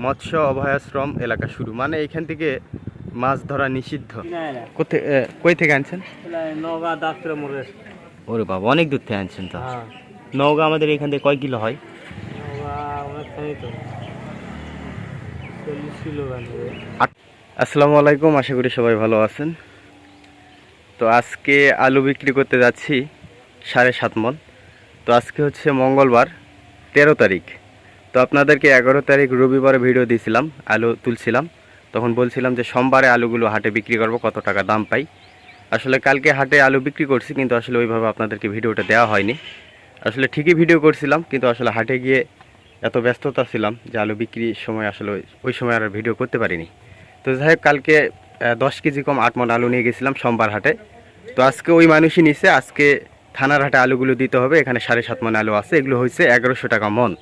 মৎস্য অভয়াশ্রম এলাকা শুরু। মানে এখান থেকে মাছ ধরা নিষিদ্ধ। কিনারে কোথা- কই থেকে আনছেন? ওরে বাবা অনেক দূর থেকে আনছেন তো। হ্যাঁ। নওগাঁ আমাদের এখান থেকে কয় কিলো হয়? আসসালামু আলাইকুম আশা করি সবাই ভালো আছেন। তো আজকে আলু বিক্রি করতে যাচ্ছি সাড়ে সাত মন। তো আজকে হচ্ছে মঙ্গলবার তেরো তারিখ। তো আপনাদেরকে এগারো তারিখ রবিবারে ভিডিও দিয়েছিলাম আলু তুলছিলাম। তখন বলছিলাম যে সোমবারে আলুগুলো হাটে বিক্রি করব, কত টাকা দাম পাই। আসলে কালকে হাটে আলু বিক্রি করছি, কিন্তু আসলে ওইভাবে আপনাদেরকে ভিডিওটা দেওয়া হয়নি। আসলে ঠিকই ভিডিও করছিলাম, কিন্তু আসলে হাটে গিয়ে এত ব্যস্ততা ছিলাম যে আলু বিক্রির সময় আসলে ওই- সময় আর ভিডিও করতে পারিনি। তো যাই কালকে দশ কেজি কম আট মন আলু নিয়ে গেছিলাম সোমবার হাটে। তো আজকে ওই মানুষই নিছে, আজকে থানার হাটে আলুগুলো দিতে হবে, এখানে সাড়ে সাত মন আলু আছে, এগুলো হয়েছে এগারোশো টাকা মন।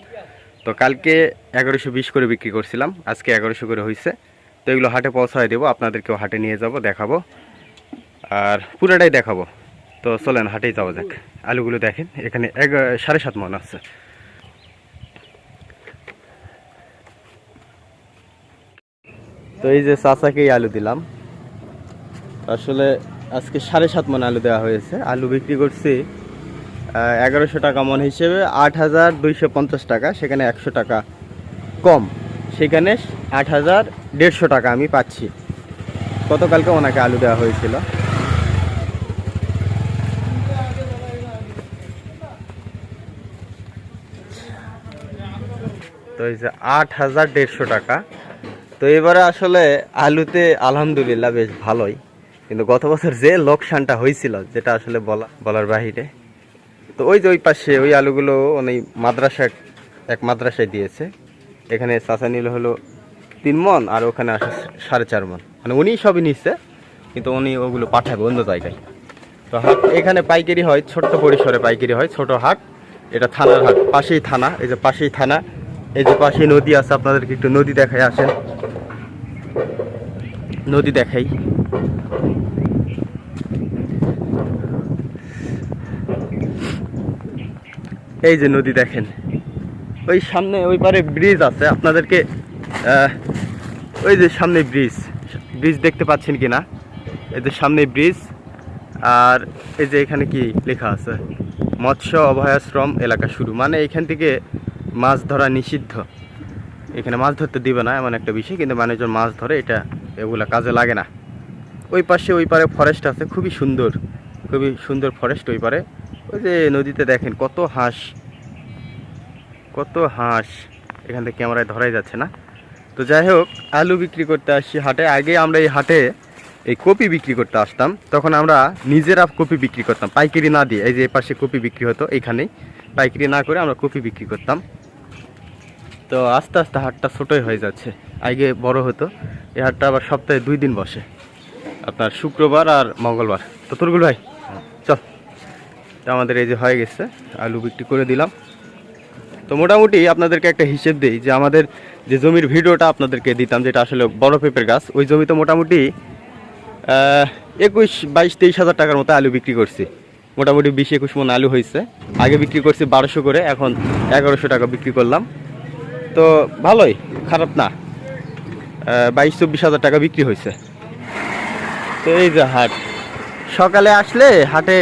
তো কালকে এগারোশো বিশ করে বিক্রি করছিলাম, আজকে এগারোশো করে হয়েছে তো এগুলো হাটে পৌঁছায় দেবো, আপনাদেরকেও হাটে নিয়ে যাব, দেখাবো। আর পুরোটাই দেখাবো। তো চলেন হাটেই যাওয়া যাক। আলুগুলো দেখেন, এখানে এক সাড়ে সাত মন আছে। তো এই যে চাচাকেই আলু দিলাম। আসলে আজকে সাড়ে সাত মন আলু দেওয়া হয়েছে। আলু বিক্রি করছি এগারোশো টাকা মন হিসেবে আট হাজার দুইশো পঞ্চাশ টাকা, সেখানে একশো টাকা কম। সেখানে আট হাজার দেড়শো টাকা আমি পাচ্ছি। গতকালকে ওনাকে আলু দেওয়া হয়েছিল। তো এই যে আট হাজার দেড়শো টাকা। তো এবারে আসলে আলুতে আলহামদুলিল্লাহ বেশ ভালোই। কিন্তু গত বছর যে লোকসানটা হয়েছিল, যেটা আসলে বলা বলার বাহিরে তো ওই যে ওই পাশে ওই আলুগুলো উনি মাদ্রাসা এক মাদ্রাসায় দিয়েছে। এখানে চাচা নিল হলো তিন মন আর ওখানে আসে সাড়ে চার মন। মানে উনি সবই নিচ্ছে কিন্তু উনি ওগুলো পাঠাবে অন্য জায়গায়। তো হাট, এখানে পাইকারি হয়, ছোট্ট পরিসরে পাইকারি হয়, ছোট হাট। এটা থানার হাট, পাশেই থানা, এই যে পাশেই থানা। এই যে পাশেই নদী আছে, আপনাদেরকে একটু নদী দেখাই আসেন। নদী দেখাই। এই যে নদী দেখেন। ওই সামনে ওই পারে ব্রিজ আছে। আপনাদেরকে ওই যে সামনে ব্রিজ। ব্রিজ দেখতে পাচ্ছেন কি না এই যে সামনে ব্রিজ। আর এই যে এখানে কি লেখা আছে? মৎস্য অভয়াশ্রম এলাকা শুরু। মানে এখান থেকে মাছ ধরা নিষিদ্ধ। এখানে মাছ ধরতে দিবে না, এমন একটা বিষয়। কিন্তু মানুষজন মাছ ধরে, এটা এগুলা কাজে লাগে না। ওই পাশে ওই পারে ফরেস্ট আছে। খুবই সুন্দর। খুবই সুন্দর ফরেস্ট ওই পারে। ওই যে নদীতে দেখেন, কত হাঁস। কত হাঁস এখান থেকে ক্যামেরায় ধরাই যাচ্ছে না। তো যাই হোক, আলু বিক্রি করতে আসছি হাটে। আগে আমরা এই হাটে এই কপি বিক্রি করতে আসতাম। তখন আমরা নিজেরা কপি বিক্রি করতাম। পাইকারি না দিয়ে, এই যে পাশে কপি বিক্রি হতো, এইখানেই। পাইকারি না করে আমরা কপি বিক্রি করতাম। তো আস্তে আস্তে হাটটা ছোটোই হয়ে যাচ্ছে। আগে বড় হতো। এই হাটটা আবার সপ্তাহে দুই দিন বসে। আপনার শুক্রবার আর মঙ্গলবার। তো তোরগুলো ভাই তো আমাদের এই যে হয়ে গেছে, আলু বিক্রি করে দিলাম। তো মোটামুটি আপনাদেরকে একটা হিসেব দিই যে আমাদের যে জমির ভিডিওটা আপনাদেরকে দিতাম, যেটা আসলে বড় পেঁপের গাছ, ওই জমিতে মোটামুটি একুশ, বাইশ, তেইশ হাজার টাকার মতো আলু বিক্রি করছি। মোটামুটি বিশ, একুশ মন আলু হয়েছে। আগে বিক্রি করছি বারোশো করে, এখন এগারোশো টাকা বিক্রি করলাম। তো ভালোই, খারাপ না। বাইশ, চব্বিশ হাজার টাকা বিক্রি হয়েছে। তো এই যে হাট, সকালে আসলে হাটে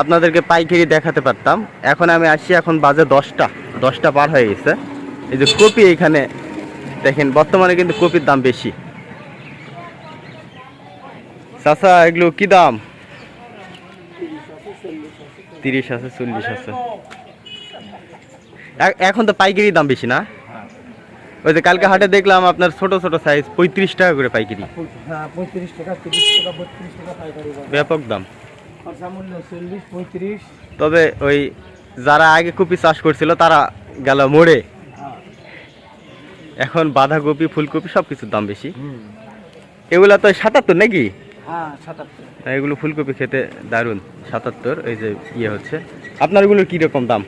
আপনাদেরকে পাইকারি দেখাতে পারতাম। এখন আমি আসছি এখন বাজে দশটা। দশটা পার হয়ে গেছে। এই যে কপি এখানে দেখেন বর্তমানে কিন্তু কপির দাম বেশি। চাচা এগুলো কি দাম? তিরিশ আছে চল্লিশ আছে। এখন তো পাইকারি দাম বেশি না? ওই যে কালকে হাটে দেখলাম আপনার ছোট ছোট সাইজ পঁয়ত্রিশ টাকা করে পাইকারি। হ্যাঁ। ব্যাপক দাম। তবে ওই যারা আগে কপি চাষ করছিল তারা গেল মোড়ে। এখন বাঁধাকপি ফুলকপি সব কিছুর দাম বেশি। এগুলা তো সাতাত্তর নাকি? হ্যাঁ এগুলো ফুলকপি খেতে দারুণ সাতাত্তর এই যে ইয়ে হচ্ছে। আপনার এগুলোর কীরকম দাম?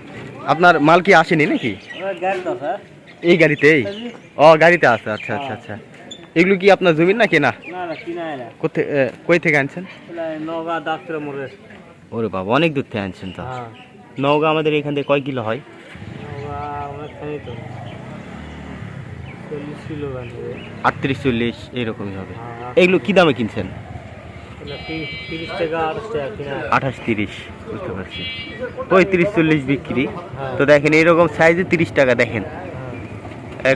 আপনার মাল কি আসেনি নাকি? এই গাড়িতেই। ও গাড়িতে আছে আচ্ছা আচ্ছা আচ্ছা। এগুলো কি আপনার জমির না? কেনা কোথায় কই থেকে আনছেন? ওরে বাবা অনেক দূর থেকে আনছেন তো। হ্যাঁ। নওগাঁ আমাদের এখান থেকে কয় কিলো হয়? আটত্রিশ চল্লিশ এইরকমই হবে। হ্যাঁ। এইগুলো কি দামে কিনছেন? টাকা আঠাশ তিরিশ বুঝতে পারছি। পঁয়ত্রিশ চল্লিশ বিক্রি। হ্যাঁ। তো দেখেন এইরকম সাইজে তিরিশ টাকা দেখেন। হ্যাঁ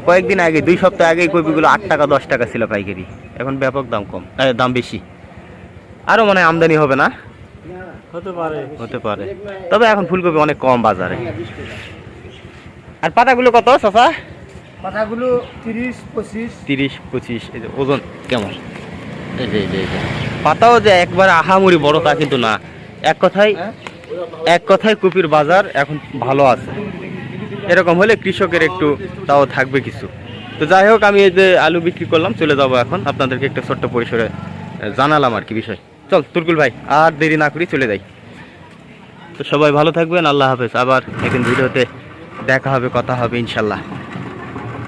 কয়েকদিন আগে দুই সপ্তাহ আগে কপিগুলো আট টাকা দশ টাকা ছিল পাইকারি। এখন ব্যাপক দাম কম দাম বেশি। আরও মনে আমদানি হবে না? হতে পারে। হতে পারে। তবে এখন ফুলকপি অনেক কম বাজারে। আর পাতাগুলো কত চাচা? পাতাগুলো তিরিশ পঁচিশ। তিরিশ পঁচিশ এই যে ওজন কেমন? এই যে এই যে। পাতাও যে একবার আহামরি বড় তা কিন্তু না। এক কথায় হ্যাঁ? এক কথায় কপির বাজার এখন ভালো আছে। এরকম হলে কৃষকের একটু তাও থাকবে কিছু। তো যাই হোক, আমি এই যে আলু বিক্রি করলাম, চলে যাব এখন। আপনাদেরকে একটা ছোট্ট পরিসরে জানালাম আর কি বিষয়। চল, তুরকুল ভাই, আর দেরি না করি চলে যাই। তো সবাই ভালো থাকবেন, আল্লাহ হাফেজ। আবার একদিন ভিডিওতে দেখা হবে, কথা হবে, ইনশাল্লাহ।